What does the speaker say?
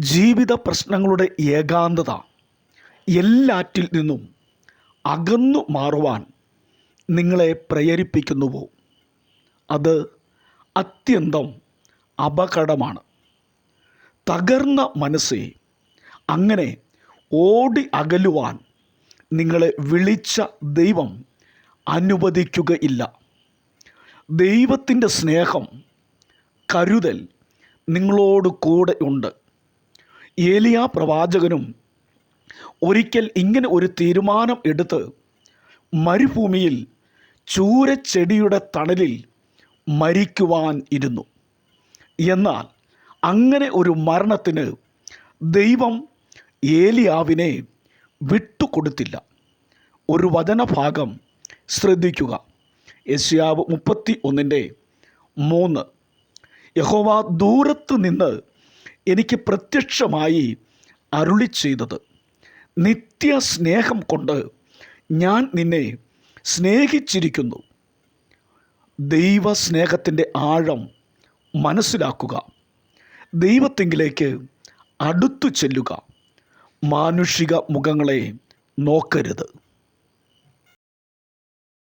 ജീവിത പ്രശ്നങ്ങളുടെ ഏകാന്തത എല്ലാറ്റിൽ നിന്നും അകന്നു മാറുവാൻ നിങ്ങളെ പ്രേരിപ്പിക്കുന്നുവോ? അത് അത്യന്തം അപകടമാണ്. തകർന്ന മനസ്സെ അങ്ങനെ ഓടി അകലുവാൻ നിങ്ങളെ വിളിച്ച ദൈവം അനുവദിക്കുകയില്ല. ദൈവത്തിന്റെ സ്നേഹം കരുതൽ നിങ്ങളോട് കൂടെ ഉണ്ട്. ഏലിയ പ്രവാചകനും ഒരിക്കൽ ഇങ്ങനെ ഒരു തീരുമാനം എടുത്ത് മരുഭൂമിയിൽ ചൂരച്ചെടിയുടെ തണലിൽ മരിക്കുവാൻ ഇരുന്നു. എന്നാൽ അങ്ങനെ ഒരു മരണത്തിന് ദൈവം ഏലിയാവിനെ വിട്ടുകൊടുത്തില്ല. ഒരു വചനഭാഗം ശ്രദ്ധിക്കുക. യശ്യാവ് മുപ്പത്തി ഒന്നിന്റെ മൂന്ന്. യഹോവ ദൂരത്ത് നിന്ന് എനിക്ക് പ്രത്യക്ഷമായി അരുളി ചെയ്തത്. നിത്യ സ്നേഹം കൊണ്ട് ഞാൻ നിന്നെ സ്നേഹിച്ചിരിക്കുന്നു. ദൈവസ്നേഹത്തിന്റെ ആഴം മനസ്സിലാക്കുക. ദൈവത്തെങ്കിലേക്ക് അടുത്തു ചെല്ലുക. മാനുഷിക മുഖങ്ങളെ നോക്കരുത്.